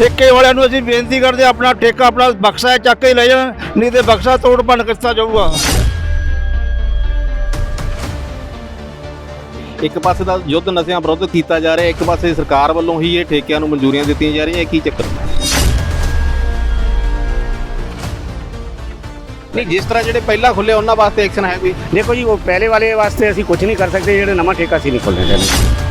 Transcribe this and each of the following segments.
ਠੇਕੇ ਵਾਲਿਆਂ ਨੂੰ ਅਸੀਂ ਬੇਨਤੀ ਕਰਦੇ ਹਾਂ, ਆਪਣਾ ਠੇਕਾ ਆਪਣਾ ਬਕਸਾ ਚੱਕ ਕੇ ਲੈ ਜਾਣ ਨਹੀਂ ਤੇ ਬਕਸਾ ਤੋੜ ਭੰਨ ਕੀਤਾ ਜਾਊਗਾ। ਇੱਕ ਪਾਸੇ ਦਾ ਯੁੱਧ ਨਸ਼ਿਆਂ ਵਿਰੁੱਧ ਕੀਤਾ ਜਾ ਰਿਹਾ ਇੱਕ ਪਾਸੇ ਸਰਕਾਰ ਵੱਲੋਂ ਹੀ ਇਹ ਠੇਕਿਆਂ ਨੂੰ ਮਨਜ਼ੂਰੀਆਂ ਦਿੱਤੀਆਂ ਜਾ ਰਹੀਆਂ ਇਹ ਕੀ ਚੱਕਰ? ਨਹੀਂ ਜਿਸ ਤਰ੍ਹਾਂ ਜਿਹੜੇ ਪਹਿਲਾਂ ਖੁੱਲੇ ਉਹਨਾਂ ਵਾਸਤੇ ਐਕਸ਼ਨ ਹੈ ਕੋਈ? ਦੇਖੋ ਜੀ ਉਹ ਪਹਿਲੇ ਵਾਲੇ ਵਾਸਤੇ ਅਸੀਂ ਕੁਝ ਨਹੀਂ ਕਰ ਸਕਦੇ ਜਿਹੜੇ ਨਵਾਂ ਠੇਕਾ ਸੀ ਨਹੀਂ ਖੋਲ੍ਹਣੇ ਚਾਹੀਦੇ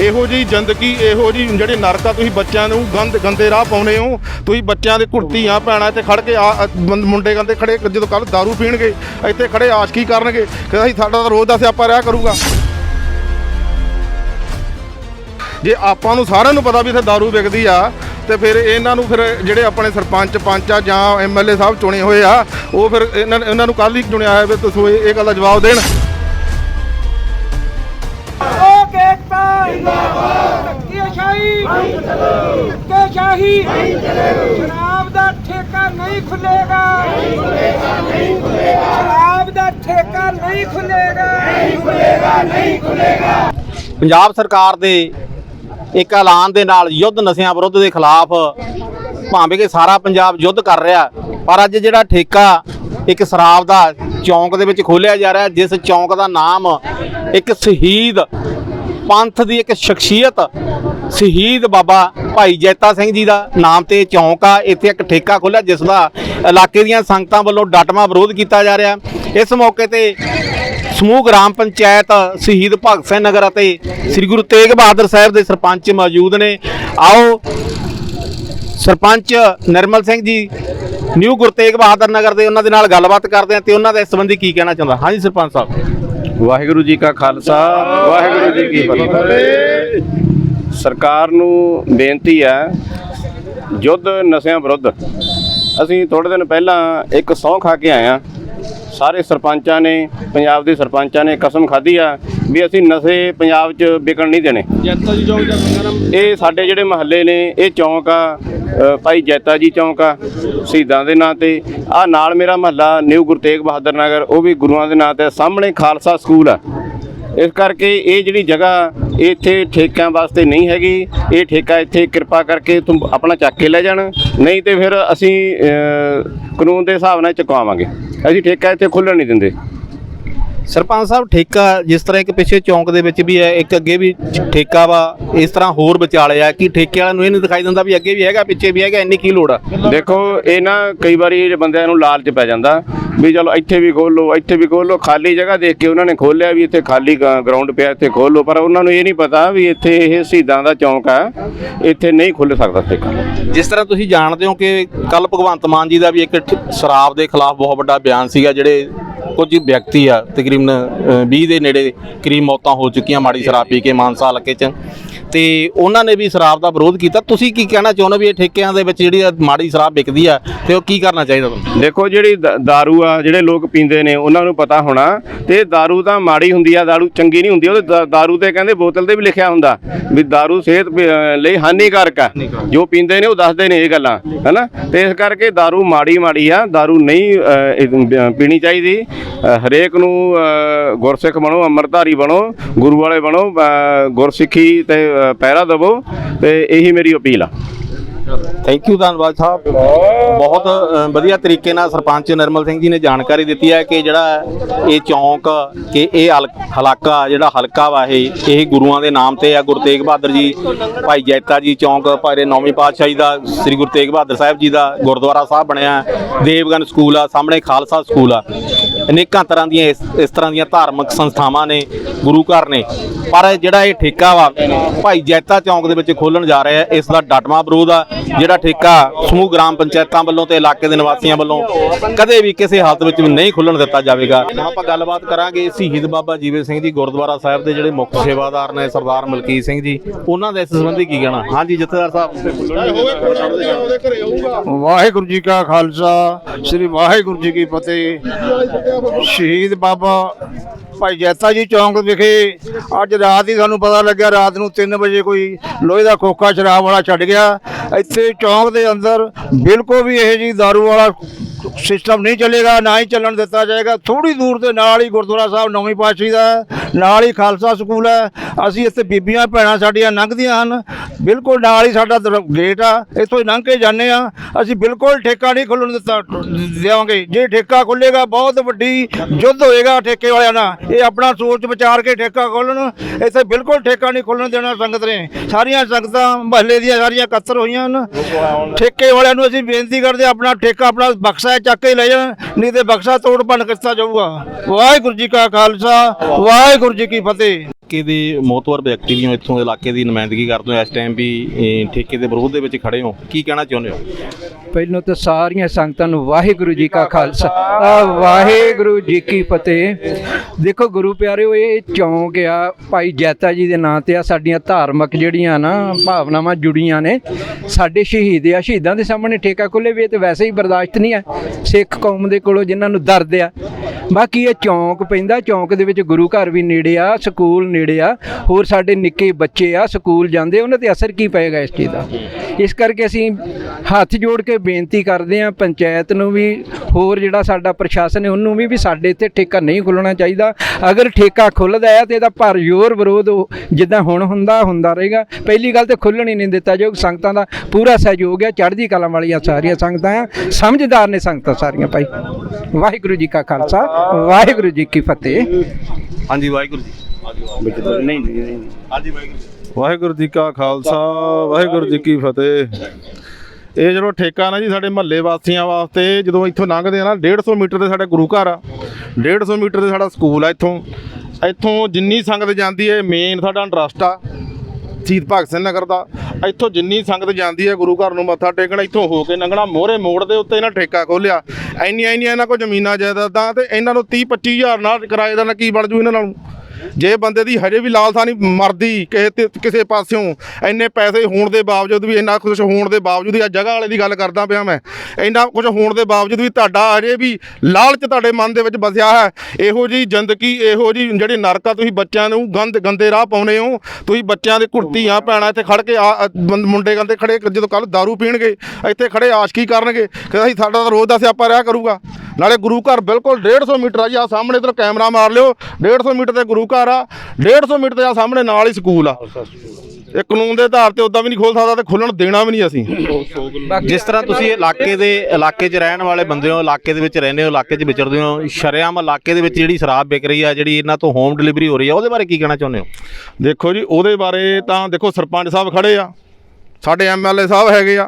ਇਹੋ ਜੀ ਜ਼ਿੰਦਗੀ ਇਹੋ ਜੀ ਜਿਹੜੇ ਨਰਕ ਆ ਤੁਸੀਂ ਬੱਚਿਆਂ ਨੂੰ ਗੰਦ ਗੰਦੇ ਰਾਹ ਪਾਉਨੇ ਹੋ ਤੁਸੀਂ ਬੱਚਿਆਂ ਦੇ ਕੁੜਤੀਆਂ ਭੈਣਾਂ ਇੱਥੇ ਖੜ ਕੇ ਆ ਆ ਬੰ- ਮੁੰਡੇ ਗੰਦੇ ਖੜੇ ਜਦੋਂ ਕੱਲ दारू ਪੀਣਗੇ ਇੱਥੇ ਖੜੇ ਆਸ਼ਕੀ ਕਰਨਗੇ ਕਿ ਅਸੀਂ ਸਾਡਾ ਤਾਂ ਰੋਜ਼ ਦਾ ਸਿਆਪਾ ਰਿਹਾ ਕਰੂਗਾ ਜੇ ਆਪਾਂ ਨੂੰ ਸਾਰਿਆਂ ਨੂੰ ਪਤਾ ਵੀ ਇੱਥੇ दारू ਵਿਕਦੀ ਆ ਤੇ ਫਿਰ ਇਹਨਾਂ ਨੂੰ ਫਿਰ ਜਿਹੜੇ ਆਪਣੇ ਸਰਪੰਚ ਪੰਚ ਆ ਜਾਂ ਐਮਐਲਏ ਸਾਹਿਬ ਚੁਣੇ ਹੋਏ ਆ ਉਹ ਫਿਰ ਇਹਨਾਂ ਇਹਨਾਂ ਨੂੰ ਕੱਲ ਹੀ ਚੁਣਿਆ ਹੋਇਆ ਵੀ ਤੁਸੀਂ ਇਹ ਇਹ ਗੱਲ ਦਾ ਜਵਾਬ ਦੇਣ ਕੇਕਤਾ ਜਿੰਦਾਬਾਦ ਧੱਕੇਸ਼ਾਹੀ ਧੱਕੇਸ਼ਾਹੀ ਸ਼ਰਾਬ ਦਾ ਠੇਕਾ ਨਹੀਂ ਖੁੱਲੇਗਾ ਨਹੀਂ ਖੁੱਲੇਗਾ ਨਹੀਂ ਖੁੱਲੇਗਾ ਸ਼ਰਾਬ ਦਾ ਠੇਕਾ ਨਹੀਂ ਖੁੱਲੇਗਾ ਨਹੀਂ ਖੁੱਲੇਗਾ ਨਹੀਂ ਖੁੱਲੇਗਾ ਪੰਜਾਬ ਸਰਕਾਰ ਦੇ ਇੱਕ ਐਲਾਨ ਦੇ ਨਾਲ ਯੁੱਧ ਨਸ਼ਿਆਂ ਵਿਰੁੱਧ ਦੇ ਖਿਲਾਫ ਭਾਵੇਂ ਕਿ ਸਾਰਾ ਪੰਜਾਬ ਯੁੱਧ ਕਰ ਰਿਹਾ, ਪਰ ਅੱਜ ਜਿਹੜਾ ਠੇਕਾ ਇੱਕ ਸ਼ਰਾਬ ਦਾ ਚੌਂਕ ਦੇ ਵਿੱਚ ਖੋਲਿਆ ਜਾ ਰਿਹਾ, ਜਿਸ ਚੌਂਕ ਦਾ ਨਾਮ ਇੱਕ ਸ਼ਹੀਦ ਪੰਥ ਦੀ ਇੱਕ ਸ਼ਖਸੀਅਤ ਸ਼ਹੀਦ ਬਾਬਾ ਭਾਈ ਜੈਤਾ ਸਿੰਘ ਜੀ ਦਾ ਨਾਮ ਤੇ ਚੌਂਕ ਆ, ਇੱਥੇ ਇੱਕ ਠੇਕਾ ਖੋਲਿਆ ਜਿਸ ਦਾ ਇਲਾਕੇ ਦੀਆਂ ਸੰਗਤਾਂ ਵੱਲੋਂ ਡਟਵਾਂ ਵਿਰੋਧ ਕੀਤਾ ਜਾ ਰਿਹਾ। ਇਸ ਮੌਕੇ ਤੇ ਸਮੂਹ ਗ੍ਰਾਮ ਪੰਚਾਇਤ ਸ਼ਹੀਦ ਭਗਤ ਸਿੰਘ ਨਗਰ ਅਤੇ ਸ੍ਰੀ ਗੁਰੂ ਤੇਗ ਬਹਾਦਰ ਸਾਹਿਬ ਦੇ ਸਰਪੰਚ ਮੌਜੂਦ ਨੇ। ਆਓ, ਸਰਪੰਚ ਨਿਰਮਲ ਸਿੰਘ ਜੀ, ਨਿਊ ਗੁਰੂ ਤੇਗ ਬਹਾਦਰ ਨਗਰ ਦੇ ਉਹਨਾਂ ਦੇ ਨਾਲ ਗੱਲਬਾਤ ਕਰਦੇ ਹਾਂ ਤੇ ਉਹਨਾਂ ਦੇ ਇਸ ਸੰਬੰਧੀ ਕੀ ਕਹਿਣਾ ਚਾਹੁੰਦਾ? ਹਾਂਜੀ, ਸਰਪੰਚ ਸਾਹਿਬ। ਵਾਹਿਗੁਰੂ ਜੀ ਕਾ ਖਾਲਸਾ, ਵਾਹਿਗੁਰੂ ਜੀ ਕੀ ਫਤਿਹ। ਸਰਕਾਰ ਨੂੰ ਬੇਨਤੀ ਹੈ ਯੁੱਧ ਨਸ਼ਿਆਂ ਵਿਰੁੱਧ। ਅਸੀਂ ਥੋੜੇ ਦਿਨ ਪਹਿਲਾਂ ਇੱਕ ਸਹੁੰ ਖਾ ਕੇ ਆਏ ਹਾਂ। ਸਾਰੇ ਸਰਪੰਚਾਂ ਨੇ, ਪੰਜਾਬ ਦੇ ਸਰਪੰਚਾਂ ਨੇ ਕਸਮ ਖਾਧੀ ਆ। ਵੀ ਅਸੀਂ ਨਸ਼ੇ ਪੰਜਾਬ 'ਚ ਵਿਕਣ ਨਹੀਂ ਦੇਣੇ। ਇਹ ਸਾਡੇ ਜਿਹੜੇ ਮਹੱਲੇ ਨੇ ਇਹ ਚੌਂਕ ਆ ਭਾਈ ਜੈਤਾ ਜੀ ਚੌਂਕ ਆ ਸ਼ਹੀਦਾਂ ਦੇ ਨਾਂ ਤੇ। ਆ ਨਾਲ ਮੇਰਾ ਮਹੱਲਾ ਨਿਊ ਗੁਰੂ ਤੇਗ ਬਹਾਦਰ ਨਗਰ ਉਹ ਵੀ ਗੁਰੂਆਂ ਦੇ ਨਾਂ ਤੇ ਸਾਹਮਣੇ ਖਾਲਸਾ ਸਕੂਲ ਆ। ਇਸ ਕਰਕੇ ਇਹ ਜਿਹੜੀ ਜਗ੍ਹਾ ਇੱਥੇ ਠੇਕਿਆਂ ਵਾਸਤੇ ਨਹੀਂ ਹੈਗੀ। ਇਹ ਠੇਕਾ ਇੱਥੇ ਕਿਰਪਾ ਕਰਕੇ ਤੁਮ ਆਪਣਾ ਚੱਕ ਕੇ ਲੈ ਜਾਣ। ਨਹੀਂ ਤੇ ਫਿਰ ਅਸੀਂ ਕਾਨੂੰਨ ਦੇ ਹਿਸਾਬ ਨਾਲ ਚੁਕਵਾਵਾਂਗੇ। ਅਸੀਂ ਠੇਕਾ ਇੱਥੇ ਖੁੱਲ੍ਹਣ ਨਹੀਂ ਦਿੰਦੇ। ਸਰਪੰਚ ਸਾਹਿਬ ਠੇਕਾ ਜਿਸ ਤਰ੍ਹਾਂ ਇੱਕ ਪਿੱਛੇ ਚੌਂਕ ਦੇ ਵਿੱਚ ਵੀ ਹੈ ਇੱਕ ਅੱਗੇ ਵੀ ਠੇਕਾ ਵਾ ਇਸ ਤਰ੍ਹਾਂ ਹੋਰ ਵਿਚਾਲੇ ਆ ਕਿ ਠੇਕੇ ਵਾਲਿਆਂ ਨੂੰ ਇਹ ਨਹੀਂ ਦਿਖਾਈ ਦਿੰਦਾ ਵੀ ਅੱਗੇ ਵੀ ਹੈਗਾ ਪਿੱਛੇ ਵੀ ਹੈਗਾ ਇੰਨੀ ਕੀ ਲੋੜ ਆ? ਦੇਖੋ ਇਹ ਨਾ ਕਈ ਵਾਰੀ ਬੰਦਿਆਂ ਨੂੰ ਲਾਲਚ ਪੈ ਜਾਂਦਾ ਵੀ ਚਲੋ ਇੱਥੇ ਵੀ ਖੋਲ ਲਓ ਇੱਥੇ ਵੀ ਖੋਲ ਲਓ ਖਾਲੀ ਜਗ੍ਹਾ ਦੇਖ ਕੇ ਉਹਨਾਂ ਨੇ ਖੋਲਿਆ ਵੀ ਇੱਥੇ ਖਾਲੀ ਗਰਾਊਂਡ ਪਿਆ ਇੱਥੇ ਖੋਲ ਲਓ ਪਰ ਉਹਨਾਂ ਨੂੰ ਇਹ ਨਹੀਂ ਪਤਾ ਵੀ ਇੱਥੇ ਇਹ ਸ਼ਹੀਦਾਂ ਦਾ ਚੌਂਕ ਆ ਇੱਥੇ ਨਹੀਂ ਖੁੱਲ ਸਕਦਾ ਠੇਕਾ। ਜਿਸ ਤਰ੍ਹਾਂ ਤੁਸੀਂ ਜਾਣਦੇ ਹੋ ਕਿ ਕੱਲ ਭਗਵੰਤ ਮਾਨ ਜੀ ਦਾ ਵੀ ਇੱਕ ਸ਼ਰਾਬ ਦੇ ਖਿਲਾਫ ਬਹੁਤ ਵੱਡਾ ਬਿਆਨ ਸੀਗਾ ਜਿਹੜੇ ਕੁਝ ਵਿਅਕਤੀ ਆ ਤਕਰੀਬਨ ਅ, 20 ਦੇ ਨੇੜੇ ਕਰੀਬ ਮੌਤਾਂ ਹੋ ਚੁੱਕੀਆਂ ਮਾੜੀ ਸ਼ਰਾਬ ਪੀ ਕੇ ਮਾਨਸਾ ਹਲਕੇ 'ਚ। ਤੇ ਉਹਨਾਂ ਨੇ ਵੀ ਸ਼ਰਾਬ ਦਾ ਵਿਰੋਧ ਕੀਤਾ। ਤੁਸੀਂ ਕੀ ਕਹਿਣਾ ਚਾਹੁੰਦੇ ਵੀ ਇਹ ਠੇਕਿਆਂ ਦੇ ਵਿੱਚ ਜਿਹੜੀ ਮਾੜੀ ਸ਼ਰਾਬ ਵਿਕਦੀ ਆ ਤੇ ਉਹ ਕੀ ਕਰਨਾ ਚਾਹੀਦਾ ਤੁਹਾਨੂੰ? ਦੇਖੋ ਜਿਹੜੀ ਦਾਰੂ ਆ ਜਿਹੜੇ ਲੋਕ ਪੀਂਦੇ ਨੇ ਉਹਨਾਂ ਨੂੰ ਪਤਾ ਹੋਣਾ ਤੇ ਦਾਰੂ ਤਾਂ ਮਾੜੀ ਹੁੰਦੀ ਆ ਦਾਰੂ ਚੰਗੀ ਨਹੀਂ ਹੁੰਦੀ ਉਹ ਦਾਰੂ ਤੇ ਕਹਿੰਦੇ ਬੋਤਲ ਤੇ ਵੀ ਲਿਖਿਆ ਹੁੰਦਾ ਵੀ ਦਾਰੂ ਸਿਹਤ ਲਈ ਹਾਨੀਕਾਰਕ ਆ। ਜੋ ਪੀਂਦੇ ਨੇ ਉਹ ਦੱਸਦੇ ਨੇ ਇਹ ਗੱਲਾਂ ਹੈਨਾ? ਤੇ ਇਸ ਕਰਕੇ ਦਾਰੂ ਮਾੜੀ ਮਾੜੀ ਆ ਦਾਰੂ ਨਹੀਂ ਪੀਣੀ ਚਾਹੀਦੀ। ਹਰੇਕ ਨੂੰ ਗੁਰਸਿੱਖ ਬਣੋ, ਅੰਮ੍ਰਿਤਧਾਰੀ ਬਣੋ, ਗੁਰੂ ਵਾਲੇ ਬਣੋ ਗੁਰਸਿੱਖੀ ਤੇ ਪਹਿਰਾ ਦਵੋ ਤੇ ਇਹੀ ਮੇਰੀ ਅਪੀਲ ਆ। ਥੈਂਕ ਯੂ ਧੰਨਵਾਦ ਸਾਹਿਬ। ਬਹੁਤ ਵਧੀਆ ਤਰੀਕੇ ਨਾਲ ਸਰਪੰਚ ਨਿਰਮਲ ਸਿੰਘ ਜੀ ਨੇ ਜਾਣਕਾਰੀ ਦਿੱਤੀ ਹੈ ਕਿ ਜਿਹੜਾ ਇਹ ਚੌਂਕ, ਕਿ ਇਹ ਹਲ- ਹਲਾਕਾ, ਜਿਹੜਾ ਹਲਕਾ ਵਾ ਇਹ ਇਹ ਗੁਰੂਆਂ ਦੇ ਨਾਮ ਤੇ ਆ। ਗੁਰੂ ਤੇਗ ਬਹਾਦਰ ਜੀ, ਭਾਈ ਜੈਤਾ ਜੀ ਚੌਂਕ ਭਾਰੇ ਨੌਵੀਂ ਪਾਤਸ਼ਾਹੀ ਦਾ, ਸ੍ਰੀ ਗੁਰੂ ਤੇਗ ਬਹਾਦਰ ਸਾਹਿਬ ਜੀ ਦਾ ਗੁਰਦੁਆਰਾ ਸਾਹਿਬ ਬਣਿਆ। ਦੇਵਗਨ ਸਕੂਲ ਆ, ਸਾਹਮਣੇ ਖਾਲਸਾ ਸਕੂਲ ਆ। ਅਨੇਕਾਂ ਤਰ੍ਹਾਂ ਦੀਆਂ ਇਸ ਇਸ ਤਰ੍ਹਾਂ ਦੀਆਂ ਧਾਰਮਿਕ ਸੰਸਥਾਵਾਂ ਨੇ, ਗੁਰੂ ਘਰ ਨੇ। ਪਰ ਜਿਹੜਾ ਇਹ ਠੇਕਾ ਵਾ, ਭਾਈ ਜੈਤਾ ਚੌਂਕ ਦੇ ਵਿੱਚ ਖੋਲਣ ਜਾ ਰਿਹਾ, ਇਸ ਦਾ ਡਟਵਾ ਵਿਰੋਧ ਆ। ਜਿਹੜਾ ਠੇਕਾ ਸਮੂਹ ਗ੍ਰਾਮ ਪੰਚਾਇਤਾਂ ਵੱਲੋਂ ਤੇ ਇਲਾਕੇ ਦੇ ਨਿਵਾਸੀਆਂ ਵੱਲੋਂ ਕਦੇ ਵੀ ਕਿਸੇ ਹਾਲਤ ਵਿੱਚ ਵੀ ਨਹੀਂ ਖੁੱਲਣ ਦਿੱਤਾ ਜਾਵੇਗਾ। ਆਪਾਂ ਗੱਲਬਾਤ ਕਰਾਂਗੇ ਸ਼ਹੀਦ ਬਾਬਾ ਜੀਵੇ ਸਿੰਘ ਜੀ ਗੁਰਦੁਆਰਾ ਸਾਹਿਬ ਦੇ ਜਿਹੜੇ ਮੁੱਖ ਸੇਵਾਦਾਰ ਨੇ, ਸਰਦਾਰ ਮਲਕੀਤ ਸਿੰਘ ਜੀ। ਉਹਨਾਂ ਦਾ ਇਸ ਸੰਬੰਧੀ ਕੀ ਕਹਿਣਾ? ਹਾਂਜੀ, ਜਥੇਦਾਰ ਸਾਹਿਬ। ਵਾਹਿਗੁਰੂ ਜੀ ਕਾ ਖਾਲਸਾ, ਸ੍ਰੀ ਵਾਹਿਗੁਰੂ ਜੀ ਕੀ ਫਤਿਹ। ਸ਼ਹੀਦ ਬਾਬਾ ਭਾਈ ਜੈਤਾ ਜੀ ਚੌਂਕ ਵਿਖੇ ਅੱਜ ਰਾਤ ਹੀ ਸਾਨੂੰ ਪਤਾ ਲੱਗਿਆ, ਰਾਤ ਨੂੰ 3 ਵਜੇ ਕੋਈ ਲੋਹੇ ਦਾ ਖੋਖਾ ਸ਼ਰਾਬ ਵਾਲਾ ਛੱਡ ਗਿਆ। ਇੱਥੇ ਚੌਂਕ ਦੇ ਅੰਦਰ ਬਿਲਕੁਲ ਵੀ ਇਹ ਜੀ दारू ਵਾਲਾ ਸਿਸਟਮ ਨਹੀਂ ਚੱਲੇਗਾ, ਨਾ ਹੀ ਚੱਲਣ ਦਿੱਤਾ ਜਾਏਗਾ। ਥੋੜੀ ਦੂਰ ਦੇ ਨਾਲ ਹੀ ਗੁਰਦੁਆਰਾ ਸਾਹਿਬ ਨੌਵੀਂ ਪਾਤਸ਼ਾਹੀ ਦਾ ਨਾਲ ਹੀ ਖਾਲਸਾ ਸਕੂਲ ਹੈ। ਅਸੀਂ ਇੱਥੇ ਬੀਬੀਆਂ ਭੈਣਾਂ ਸਾਡੀਆਂ ਲੰਘਦੀਆਂ ਹਨ। ਬਿਲਕੁਲ ਨਾਲ ਹੀ ਸਾਡਾ ਦਰ- ਗੇਟ ਆ। ਇੱਥੋਂ ਹੀ ਲੰਘ ਕੇ ਜਾਂਦੇ ਆ ਅਸੀਂ ਬਿਲਕੁਲ ਠੇਕਾ ਨਹੀਂ ਖੁੱਲਣ ਦਿੱਤਾ ਦੇਵਾਂਗੇ। ਜੇ ਠੇਕਾ ਖੁੱਲੇਗਾ ਬਹੁਤ ਵੱਡੀ ਯੁੱਧ ਹੋਏਗਾ ਠੇਕੇ ਵਾਲਿਆਂ ਨਾਲ ਇਹ ਆਪਣਾ ਸੋਚ ਵਿਚਾਰ ਕੇ ਠੇਕਾ ਖੋਲਣ ਇੱਥੇ ਬਿਲਕੁਲ ਠੇਕਾ ਨਹੀਂ ਖੁੱਲਣ ਦੇਣਾ ਸੰਗਤ ਨੇ। ਸਾਰੀਆਂ ਸੰਗਤਾਂ ਮਹੱਲੇ ਦੀਆਂ ਸਾਰੀਆਂ ਇਕੱਤਰ ਹੋਈਆਂ ਹਨ। ਠੇਕੇ ਵਾਲਿਆਂ ਨੂੰ ਅਸੀਂ ਬੇਨਤੀ ਕਰਦੇ ਹਾਂ, ਆਪਣਾ ਠੇਕਾ ਆਪਣਾ ਬਕਸਾ ਚੱਕ ਕੇ ਲੈ ਜਾਣ। ਨਹੀਂ ਤੇ ਬਕਸਾ ਤੋੜ ਭੰਨ ਕੀਤਾ ਜਾਊਗਾ। ਵਾਹਿਗੁਰੂ ਜੀ ਕਾ ਖਾਲਸਾ ਵਾਹਿਗੁਰੂ ਜੀ ਕੀ ਫਤਿਹ? ਠੇਕੇ ਦੇ ਮੋਤਵਰ ਵਿਅਕਤੀ ਵੀ ਹੋ ਇੱਥੋਂ ਦੇ ਇਲਾਕੇ ਦੀ ਨੁਮਾਇੰਦਗੀ ਕਰਦੇ ਹੋ ਇਸ ਟਾਈਮ ਵੀ ਇਹ, ਠੇਕੇ ਦੇ ਵਿਰੋਧ ਦੇ ਵਿੱਚ ਖੜੇ ਹੋ। ਕੀ ਕਹਿਣਾ ਚਾਹੁੰਦੇ ਹੋ? ਪਹਿਲੋਂ ਤਾਂ ਸਾਰੀਆਂ ਸੰਗਤਾਂ ਨੂੰ ਵਾਹਿਗੁਰੂ ਜੀ ਕਾ ਖਾਲਸਾ। ਆ ਵਾਹਿਗੁਰੂ ਜੀ ਕੀ ਫਤਿਹ। ਦੇਖੋ ਗੁਰੂ ਪਿਆਰਿਓ ਇਹ ਚੌਂਕ ਆ ਭਾਈ ਜੈਤਾ ਜੀ ਦੇ ਨਾਂ ਤੇ ਆ ਸਾਡੀਆਂ ਧਾਰਮਿਕ ਜਿਹੜੀਆਂ ਨਾ ਭਾਵਨਾਵਾਂ ਜੁੜੀਆਂ ਨੇ। ਸਾਡੇ ਸ਼ਹੀਦ ਆ ਸ਼ਹੀਦਾਂ ਦੇ ਸਾਹਮਣੇ ਠੇਕਾ ਖੁੱਲੇ ਵੀ ਇਹ ਤੇ ਵੈਸੇ ਹੀ ਬਰਦਾਸ਼ਤ ਨਹੀਂ ਆ। ਸਿੱਖ ਕੌਮ ਦੇ ਕੋਲੋਂ ਜਿਨ੍ਹਾਂ ਨੂੰ ਦਰਦ ਆ ਬਾਕੀ ਇਹ ਚੌਂਕ ਪੈਂਦਾ, ਚੌਂਕ ਦੇ ਵਿੱਚ ਗੁਰੂ ਘਰ ਵੀ ਨੇੜੇ ਆ, ਸਕੂਲ ਨੇੜੇ ਆ, ਹੋਰ ਸਾਡੇ ਨਿੱਕੇ ਬੱਚੇ ਆ, ਸਕੂਲ ਜਾਂਦੇ, ਉਹਨਾਂ ਤੇ ਅਸਰ ਕੀ ਪਏਗਾ ਇਸ ਚੀਜ਼ ਦਾ? ਇਸ ਕਰਕੇ ਅਸੀਂ ਹੱਥ ਜੋੜ ਕੇ ਬੇਨਤੀ ਕਰਦੇ ਆ ਪੰਚਾਇਤ ਨੂੰ ਵੀ ਹੋਰ ਜਿਹੜਾ ਸਾਡਾ ਪ੍ਰਸ਼ਾਸਨ ਹੈ ਉਹਨੂੰ ਵੀ ਵੀ ਸਾਡੇ ਇੱਥੇ ਠੇਕਾ ਨਹੀਂ ਖੁੱਲਣਾ ਚਾਹੀਦਾ। ਅਗਰ ਠੇਕਾ ਖੁੱਲਦਾ ਹੈ ਤੇ ਇਹਦਾ ਭਰ ਜ਼ੋਰ ਵਿਰੋਧ ਉਹ ਜਿੱਦਾਂ ਹੁਣ ਹੁੰਦਾ ਹੁੰਦਾ ਰਹੇਗਾ। ਪਹਿਲੀ ਗੱਲ ਤੇ ਖੁੱਲਣ ਹੀ ਨਹੀਂ ਦਿੱਤਾ ਜੋ ਸੰਗਤਾਂ ਦਾ ਪੂਰਾ ਸਹਿਯੋਗ ਹੈ ਚੜ੍ਹਦੀ ਕਲਾ ਵਾਲੀਆਂ ਸਾਰੀਆਂ ਸੰਗਤਾਂ ਆ। ਸਮਝਦਾਰ ਨੇ ਸੰਗਤਾਂ ਸਾਰੀਆਂ ਭਾਈ। ਵਾਹਿਗੁਰੂ ਜੀ ਕਾ ਖਾਲਸਾ ਵਾਹਿਗੁਰੂ ਜੀ ਕੀ ਫਤਿਹ। ਹਾਂਜੀ ਵਾਹਿਗੁਰੂ ਜੀ। ਨਹੀਂ ਨਹੀਂ। ਹਾਂਜੀ ਵਾਹਿਗੁਰੂ ਜੀ। ਵਾਹਿਗੁਰੂ ਜੀ ਕਾ ਖਾਲਸਾ, ਵਾਹਿਗੁਰੂ ਜੀ ਕੀ ਫਤਿਹ। ਇਹ ਜਦੋਂ ਠੇਕਾ ਨਾ ਜੀ ਸਾਡੇ ਮਹੱਲੇ ਵਾਸੀਆਂ ਵਾਸਤੇ, ਜਦੋਂ ਇੱਥੋਂ ਲੰਘਦੇ ਆ ਨਾ 150 ਮੀਟਰ ਤੇ ਸਾਡਾ ਗੁਰੂ ਘਰ ਆ। 150 ਮੀਟਰ ਤੇ ਸਾਡਾ ਸਕੂਲ ਆ ਇੱਥੋਂ। ਇੱਥੋਂ ਜਿੰਨੀ ਸੰਗਤ ਜਾਂਦੀ ਹੈ ਮੇਨ ਸਾਡਾ ਇੰਟਰਸਟ ਆ, ਸ਼ਹੀਦ ਭਗਤ ਸਿੰਘ ਨਗਰ ਦਾ। ਇੱਥੋਂ ਜਿੰਨੀ ਸੰਗਤ ਜਾਂਦੀ ਹੈ ਗੁਰੂ ਘਰ ਨੂੰ ਮੱਥਾ ਟੇਕਣ, ਇੱਥੋਂ ਹੋ ਕੇ ਲੰਘਣਾ, ਮੋਹਰੇ ਮੋੜ ਦੇ ਉੱਤੇ ਇਹਨਾਂ ਠੇਕਾ ਖੋਲਿਆ ਇੰਨੀਆਂ ਇੰਨੀਆਂ ਇਹਨਾਂ ਕੋਲ ਜ਼ਮੀਨਾਂ ਜਾਇਦਾਦਾਂ ਤੇ ਇਹਨਾਂ ਨੂੰ 30 25000 ਨਾਲ ਕਿਰਾਏ ਦਾ ਨਾ ਕੀ ਬਣ ਜੂ ਇਹਨਾਂ ਨਾਲ। ਜੇ ਬੰਦੇ ਦੀ ਹਜੇ ਵੀ ਲਾਲਸਾ ਨਹੀਂ ਮਰਦੀ ਕਿਸੇ ਕਿਸੇ ਪਾਸਿਓਂ, ਇੰਨੇ ਪੈਸੇ ਹੋਣ ਦੇ ਬਾਵਜੂਦ ਵੀ ਇੰਨਾ ਕੁਝ ਹੋਣ ਦੇ ਬਾਵਜੂਦ ਆ ਜਗ੍ਹਾ ਵਾਲੇ ਦੀ ਗੱਲ ਕਰਦਾ ਪਿਆ ਮੈਂ, ਇੰਨਾ ਕੁਝ ਹੋਣ ਦੇ ਬਾਵਜੂਦ ਵੀ ਤੁਹਾਡਾ ਹਜੇ ਵੀ ਲਾਲਚ ਤੁਹਾਡੇ ਮਨ ਦੇ ਵਿੱਚ ਵਸਿਆ ਹੈ। ਇਹੋ ਜੀ ਜ਼ਿੰਦਗੀ, ਇਹੋ ਜੀ ਜਿਹੜੇ ਨਰਕ ਆ ਤੁਸੀਂ ਬੱਚਿਆਂ ਨੂੰ ਗੰਦ ਗੰਦੇ ਰਾਹ ਪਾਉਨੇ ਹੋ, ਤੁਸੀਂ ਬੱਚਿਆਂ ਦੇ ਕੁੜਤੀਆਂ, ਭੈਣਾਂ ਇੱਥੇ ਖੜ ਕੇ ਆ ਆ ਮੁੰਡੇ ਗੰਦੇ ਖੜੇ ਜਦੋਂ ਕੱਲ दारू ਪੀਣਗੇ, ਇੱਥੇ ਖੜੇ ਆਸ਼ਕੀ ਕਰਨਗੇ ਕਿ ਅਸੀਂ ਸਾਡਾ ਤਾਂ ਰੋਜ਼ ਦਾ ਸਿਆਪਾ ਰਿਹਾ ਕਰੂਗਾ। ਨਾਲੇ ਗੁਰੂ ਘਰ ਬਿਲਕੁਲ 150 ਮੀਟਰ ਆ ਜੀ ਆ ਸਾਹਮਣੇ ਇਧਰ ਕੈਮਰਾ ਮਾਰ ਲਿਓ 150 ਮੀਟਰ ਤੇ ਗੁਰੂ ਘਰ ਆ 150 ਮੀਟਰ ਤੇ ਆ ਸਾਹਮਣੇ ਨਾਲ ਹੀ ਸਕੂਲ ਆ। ਇਹ ਕਾਨੂੰਨ ਦੇ ਆਧਾਰ ਤੇ ਉਦਾਂ ਵੀ ਨਹੀਂ ਖੋਲ ਸਕਦਾ ਤੇ ਖੁੱਲਣ ਦੇਣਾ ਵੀ ਨਹੀਂ ਅਸੀਂ। ਜਿਸ ਤਰ੍ਹਾਂ ਤੁਸੀਂ ਇਲਾਕੇ ਦੇ ਇਲਾਕੇ 'ਚ ਰਹਿਣ ਵਾਲੇ ਬੰਦੇ ਹੋ ਇਲਾਕੇ ਦੇ ਵਿੱਚ ਰਹਿੰਦੇ ਹੋ ਇਲਾਕੇ 'ਚ ਵਿਚਰਦੇ ਹੋ ਸ਼ਰੇਆਮ ਇਲਾਕੇ ਦੇ ਵਿੱਚ ਜਿਹੜੀ ਸ਼ਰਾਬ ਵਿਕ ਰਹੀ ਆ ਜਿਹੜੀ ਇਹਨਾਂ ਤੋਂ ਹੋਮ ਡਿਲੀਵਰੀ ਹੋ ਰਹੀ ਆ ਉਹਦੇ ਬਾਰੇ ਕੀ ਕਹਿਣਾ ਚਾਹੁੰਦੇ ਹੋ? ਦੇਖੋ ਜੀ ਉਹਦੇ ਬਾਰੇ ਤਾਂ ਦੇਖੋ ਸਰਪੰਚ ਸਾਹਿਬ ਖੜੇ ਆ। ਸਾਡੇ ਐਮਐਲਏ ਸਾਹਿਬ ਹੈਗੇ ਆ।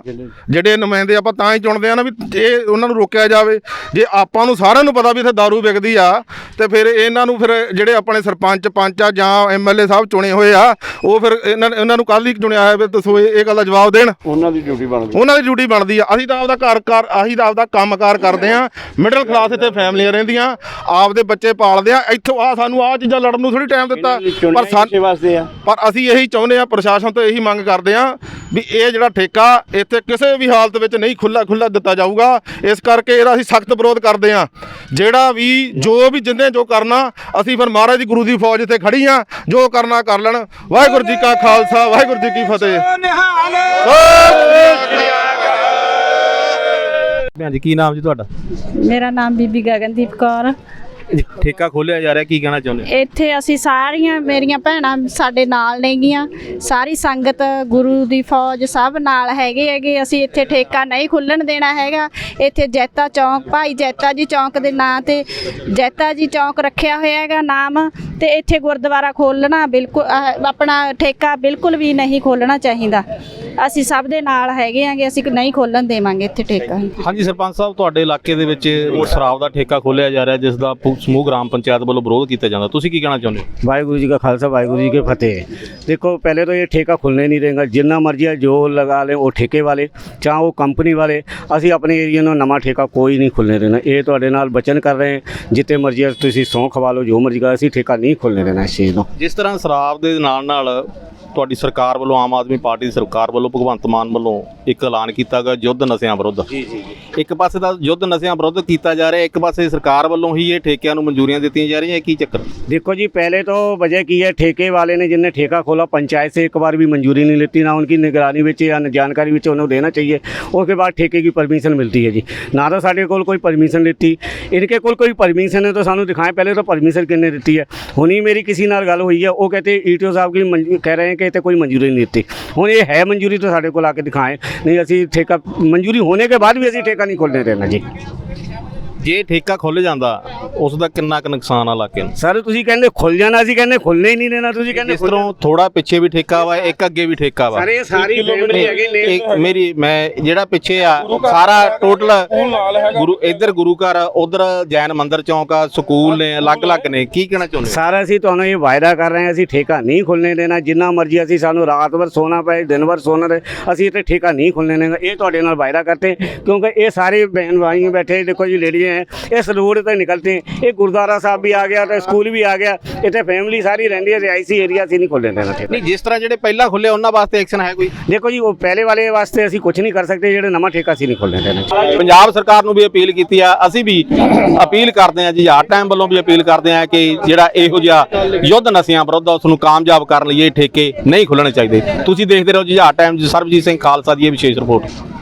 ਜਿਹੜੇ ਨੁਮਾਇੰਦੇ ਆਪਾਂ ਤਾਂ ਹੀ ਚੁਣਦੇ ਆ ਨਾ ਵੀ ਇਹ ਉਹਨਾਂ ਨੂੰ ਰੋਕਿਆ ਜਾਵੇ ਜੇ ਆਪਾਂ ਨੂੰ ਸਾਰਿਆਂ ਨੂੰ ਪਤਾ ਵੀ ਇੱਥੇ दारू ਵਿਕਦੀ ਆ ਤੇ ਫਿਰ ਇਹਨਾਂ ਨੂੰ ਫਿਰ ਜਿਹੜੇ ਆਪਣੇ ਸਰਪੰਚ ਪੰਚ ਆ ਜਾਂ ਐਮਐਲਏ ਸਾਹਿਬ ਚੁਣੇ ਹੋਏ ਆ ਉਹ ਫਿਰ ਇਹਨਾਂ ਇਹਨਾਂ ਨੂੰ ਕੱਲ ਹੀ ਚੁਣਿਆ ਹੋਇਆ ਵੀ ਦੱਸੋ ਇਹ ਗੱਲ ਦਾ ਜਵਾਬ ਦੇਣ। ਉਹਨਾਂ ਦੀ ਡਿਊਟੀ ਬਣਦੀ। ਉਹਨਾਂ ਦੀ ਡਿਊਟੀ ਬਣਦੀ ਆ। ਅਸੀਂ ਤਾਂ ਆਪਦਾ ਘਰ ਘਰ ਅਸੀਂ ਤਾਂ ਆਪਦਾ ਕੰਮਕਾਰ ਕਰਦੇ ਆ। ਮਿਡਲ ਕਲਾਸ ਇੱਥੇ ਫੈਮਲੀਆਂ ਰਹਿੰਦੀਆਂ ਆਪਦੇ ਬੱਚੇ ਪਾਲਦੇ ਆ। ਇੱਥੋਂ ਆ ਸਾਨੂੰ ਆ ਚੀਜ਼ਾਂ ਲੜਨ ਨੂੰ ਥੋੜੀ ਟਾਈਮ ਦਿੱਤਾ। ਪਰ ਸਾਨੂੰ ਵਾਸਤੇ ਆ। ਪਰ ਅਸੀਂ ਇਹੀ ਚਾਹੁੰਦੇ ਆ ਪ੍ਰਸ਼ਾਸਨ ਤੋਂ ਇਹੀ ਮੰਗ ਕਰਦੇ ਆ ਵੀ ਇਹ ਜਿਹੜਾ ਠੇਕਾ ਇੱਥੇ ਕਿਸੇ ਵੀ ਹਾਲਤ ਵਿੱਚ ਨਹੀਂ ਖੁੱਲਾ ਖੁੱਲਾ ਦਿੱਤਾ ਜਾਊਗਾ ਇਸ ਕਰਕੇ ਇਹਦਾ ਅਸੀਂ ਸਖਤ ਵਿਰੋਧ ਕਰਦੇ ਆ ਜਿਹੜਾ ਵੀ ਜੋ ਵੀ ਜਿੰਨੇ ਜੋ ਕਰਨਾ ਅਸੀਂ ਫਿਰ ਮਹਾਰਾਜ ਦੀ ਗੁਰੂ ਦੀ ਫੌਜ ਇੱਥੇ ਖੜੀ ਆ ਜੋ ਕਰਨਾ ਕਰ ਲੈਣ। ਵਾਹਿਗੁਰੂ ਜੀ ਕਾ ਖਾਲਸਾ ਵਾਹਿਗੁਰੂ ਜੀ ਕੀ ਫਤਿਹ। ਨਿਹਾਲ ਭੈਣ ਜੀ ਕੀ ਨਾਮ ਜੀ ਤੁਹਾਡਾ? ਮੇਰਾ ਨਾਮ ਬੀਬੀ ਗਗਨਦੀਪ ਕੌਰ ਠੇਕਾ ਖੋਲਿਆ ਜਾ ਰਿਹਾ, ਕੀ ਕਹਿਣਾ ਚਾਹੁੰਦੇ ਹੋ? ਇੱਥੇ ਅਸੀਂ ਸਾਰੀਆਂ ਮੇਰੀਆਂ ਭੈਣਾਂ ਸਾਡੇ ਨਾਲ ਨੇਗੀਆਂ। ਸਾਰੀ ਸੰਗਤ ਗੁਰੂ ਦੀ ਫੌਜ ਸਭ ਨਾਲ ਹੈਗੇ ਹੈਗੇ, ਅਸੀਂ ਇੱਥੇ ਠੇਕਾ ਨਹੀਂ ਖੁੱਲਣ ਦੇਣਾ ਹੈਗਾ। ਇੱਥੇ ਜੈਤਾ ਚੌਂਕ, ਭਾਈ ਜੈਤਾ ਜੀ ਚੌਂਕ ਦੇ ਨਾਂ ਤੇ ਜੈਤਾ ਜੀ ਚੌਂਕ ਰੱਖਿਆ ਹੋਇਆ ਹੈਗਾ ਨਾਮ, ਤੇ ਇੱਥੇ ਗੁਰਦੁਆਰਾ ਖੋਲਣਾ ਬਿਲਕੁਲ ਆਪਣਾ ਠੇਕਾ ਬਿਲਕੁਲ ਵੀ ਨਹੀਂ ਖੋਲਣਾ ਚਾਹੀਦਾ। ਅਸੀਂ ਸਭ ਦੇ ਨਾਲ ਹੈਗੇ ਆਂਗੇ ਅਸੀਂ ਨਹੀਂ ਖੋਲਣ ਦੇਵਾਂਗੇ ਇੱਥੇ ਠੇਕਾ ਹਾਂਜੀ ਸਰਪੰਚ ਸਾਹਿਬ ਤੁਹਾਡੇ ਇਲਾਕੇ ਦੇ ਵਿੱਚ ਸ਼ਰਾਬ ਦਾ ਠੇਕਾ ਖੋਲਿਆ ਜਾ ਰਿਹਾ ਜਿਸ ਦਾ ਪੁ- ਸਮੂਹ ਗ੍ਰਾਮ ਪੰਚਾਇਤ ਵੱਲੋਂ ਵਿਰੋਧ ਕੀਤਾ ਜਾਂਦਾ ਤੁਸੀਂ ਕੀ ਕਹਿਣਾ ਚਾਹੁੰਦੇ ਹੋ ਵਾਹਿਗੁਰੂ ਜੀ ਕਾ ਖਾਲਸਾ ਵਾਹਿਗੁਰੂ ਜੀ ਕੀ ਫਤਿਹ देखो पहले तो ये ठेका खुलने नहीं देगा जितना मर्जी है जो लगा ले वो ठेके वाले ਚਾਹੇ ਉਹ ਕੰਪਨੀ ਵਾਲੇ ਅਸੀਂ ਆਪਣੇ ਏਰੀਆ ਨੂੰ ਨਵਾਂ ਠੇਕਾ ਕੋਈ ਨਹੀਂ ਖੁੱਲਣੇ ਦੇਣਾ ਇਹ ਤੁਹਾਡੇ ਨਾਲ ਬਚਨ ਕਰ ਰਹੇ ਹਾਂ ਜਿੱਤੇ ਮਰਜ਼ੀ ਤੁਸੀਂ ਸੌਂ ਖਵਾ ਲਓ ਜੋ ਮਰਜ਼ੀ ਕਰ ਅਸੀਂ ਠੇਕਾ ਨਹੀਂ ਖੁੱਲਣੇ ਦੇਣਾ ਇਸ ਚੀਜ਼ ਨੂੰ ਜਿਸ ਤਰ੍ਹਾਂ ਸ਼ਰਾਬ ਦੇ ਨਾਲ ਨਾਲ ਤੁਹਾਡੀ ਸਰਕਾਰ ਵੱਲੋਂ ਆਮ ਆਦਮੀ ਪਾਰਟੀ ਦੀ ਸਰਕਾਰ ਵੱਲੋਂ ਭਗਵੰਤ ਮਾਨ ਵੱਲੋਂ ਇੱਕ ਐਲਾਨ ਕੀਤਾ ਗਿਆ ਯੁੱਧ ਨਸ਼ਿਆਂ ਵਿਰੁੱਧ ਜੀ ਜੀ ਇੱਕ ਪਾਸੇ ਦਾ ਯੁੱਧ ਨਸ਼ਿਆਂ ਵਿਰੁੱਧ ਕੀਤਾ ਜਾ ਰਿਹਾ ਇੱਕ ਪਾਸੇ ਸਰਕਾਰ ਵੱਲੋਂ ਹੀ ਇਹ ਠੇਕਿਆਂ ਨੂੰ ਮਨਜ਼ੂਰੀਆਂ ਦਿੱਤੀਆਂ ਜਾ ਰਹੀਆਂ ਇਹ ਕੀ ਚੱਕਰ देखो जी पहले तो वजह की है ठेके वाले ने जिनने ठेका खोला पंचायत से एक बार भी मंजूरी नहीं लेती ना उनकी निगरानी ਵਿੱਚ या जानकारी ਵਿੱਚ ਉਹਨੂੰ ਦੇਣਾ चाहिए उसके बाद ठेके की परमिशन मिलती है जी ਨਾ ਤਾਂ ਸਾਡੇ ਕੋਲ ਕੋਈ ਪਰਮਿਸ਼ਨ ਲਿੱਤੀ ਇਨਕੇ ਕੋਲ ਕੋਈ ਪਰਮਿਸ਼ਨ ਹੈ ਤਾਂ ਸਾਨੂੰ ਦਿਖਾਏ ਪਹਿਲੇ ਤਾਂ ਪਰਮਿਸ਼ਨ ਕਿੰਨੇ ਦਿੱਤੀ ਹੈ ਹੁਣੀ ਮੇਰੀ ਕਿਸੇ ਨਾਲ ਗੱਲ ਹੋਈ ਹੈ ਉਹ ਕਹਤੇ ਈਟੀਓ ਸਾਹਿਬ ਕੀ ਮੰਜ- ਕਹਿ ਰਹੇ ਹੈ ਕਿ ਇੱਥੇ ਕੋਈ ਮਨਜ਼ੂਰੀ ਨਹੀਂ ਦਿੱਤੀ। ਹੁਣ ਇਹ ਹੈ ਮਨਜ਼ੂਰੀ ਤਾਂ ਸਾਡੇ ਕੋਲ ਆ ਕੇ ਦਿਖਾਏ। ਨਹੀਂ, ਅਸੀਂ ਠੇਕਾ ਮਨਜ਼ੂਰੀ ਹੋਣੇ ਕੇ ਬਾਅਦ ਵੀ ਅਸੀਂ ਠੇਕਾ ਨਹੀਂ ਖੋਲਣੇ ਦੇਣਾ ਜੀ। ਜੇ ਠੇਕਾ ਖੁੱਲ ਜਾਂਦਾ ਉਸ ਦਾ ਕਿੰਨਾ ਕੁ ਨੁਕਸਾਨ ਆ ਇਲਾਕੇ ਨੂੰ? ਸਰ ਤੁਸੀਂ ਕਹਿੰਦੇ ਖੁੱਲ ਜਾਣਾ ਅਸੀਂ ਕਹਿੰਦੇ ਖੁੱਲਣੇ ਹੀ ਨਹੀਂ ਦੇਣਾ ਤੁਸੀਂ ਕਹਿੰਦੇ ਇਸ ਤਰ੍ਹਾਂ ਥੋੜਾ ਪਿੱਛੇ ਵੀ ਠੇਕਾ ਵਾ ਇੱਕ ਅੱਗੇ ਵੀ ਠੇਕਾ ਵਾ। ਸਾਰੇ ਸਾਰੀ ਫੈਮਿਲੀ ਹੈਗੀ ਨੇ ਇੱਕ ਮੇਰੀ ਮੈਂ ਜਿਹੜਾ ਪਿੱਛੇ ਆ ਸਾਰਾ ਟੋਟਲ ਗੁਰੂ ਇੱਧਰ ਗੁਰੂ ਘਰ ਉਧਰ ਜੈਨ ਮੰਦਿਰ ਚੌਂਕ ਆ ਸਕੂਲ ਨੇ ਅਲੱਗ-ਅਲੱਗ ਨੇ ਕੀ ਕਹਿਣਾ ਚਾਹੁੰਦੇ? ਸਾਰਾ ਅਸੀਂ ਤੁਹਾਨੂੰ ਇਹ ਵਾਅਦਾ ਕਰ ਰਹੇ ਹਾਂ ਅਸੀਂ ਠੇਕਾ ਨਹੀਂ ਖੁੱਲਣੇ ਦੇਣਾ ਜਿੰਨਾ ਮਰਜ਼ੀ ਅਸੀਂ ਸਾਨੂੰ ਰਾਤ ਭਰ ਸੋਣਾ ਪਏ ਦਿਨ ਭਰ ਸੋਣਾ ਰਹੇ ਅਸੀਂ ਇੱਥੇ ਠੇਕਾ ਨਹੀਂ ਖੁੱਲਣੇ ਦੇਣਾ। ਇਹ ਤੁਹਾਡੇ ਨਾਲ ਵਾਅਦਾ ਕਰਤੇ ਕਿਉਂਕਿ ਇਹ ਸਾਰੇ ਬਹਿਨ ਭਾਈ ਬੈਠੇ ਦੇਖੋ ਜੀ ਲੇਡੀਆਂ ਹੈ ਇਸ ਰੋਡ ਤੇ ਨਿਕਲते हैं ਇਹ ਗੁਰਦੁਆਰਾ ਸਾਹਿਬ ਵੀ ਆ ਗਿਆ ਤੇ ਸਕੂਲ ਵੀ ਆ ਗਿਆ। ਇੱਥੇ ਫੈਮਿਲੀ ਸਾਰੀ ਰਹਿੰਦੀ ਹੈ ਰਿਹਾਇਸ਼ੀ ਏਰੀਆ ਅਸੀਂ ਨਹੀਂ ਖੁੱਲਣੇ ਦੇਣਾ ਨਹੀਂ ਜਿਸ ਤਰ੍ਹਾਂ ਜਿਹੜੇ ਪਹਿਲਾਂ ਖੁੱਲੇ ਉਹਨਾਂ ਵਾਸਤੇ ਐਕਸ਼ਨ ਹੈ ਕੋਈ? ਦੇਖੋ ਜੀ ਉਹ ਪਹਿਲੇ ਵਾਲੇ ਵਾਸਤੇ ਅਸੀਂ ਕੁਝ ਨਹੀਂ ਕਰ ਸਕਦੇ ਜਿਹੜੇ ਨਵਾਂ ਠੇਕਾ ਅਸੀਂ ਨਹੀਂ ਖੁੱਲਣੇ ਦੇਣਾ ਪੰਜਾਬ ਸਰਕਾਰ ਨੂੰ ਵੀ ਅਪੀਲ ਕੀਤੀ ਆ ਅਸੀਂ ਵੀ ਅਪੀਲ ਕਰਦੇ ਆ ਜੀ ਆਰ ਟਾਈਮ ਵੱਲੋਂ ਵੀ ਅਪੀਲ ਕਰਦੇ ਆ ਕਿ ਜਿਹੜਾ ਇਹੋ ਜਿਹਾ ਯੁੱਧ ਨਸ਼ਿਆਂ ਵਿਰੁੱਧ ਉਸ ਨੂੰ ਕਾਮਯਾਬ ਕਰਨ ਲਈ ਇਹ ਠੇਕੇ ਨਹੀਂ ਖੁੱਲਣੇ ਚਾਹੀਦੇ। ਤੁਸੀਂ ਦੇਖਦੇ ਰਹੋ G R time Sarabjit Singh Khalsa ਦੀ ਇਹ ਵਿਸ਼ੇਸ਼ ਰਿਪੋਰਟ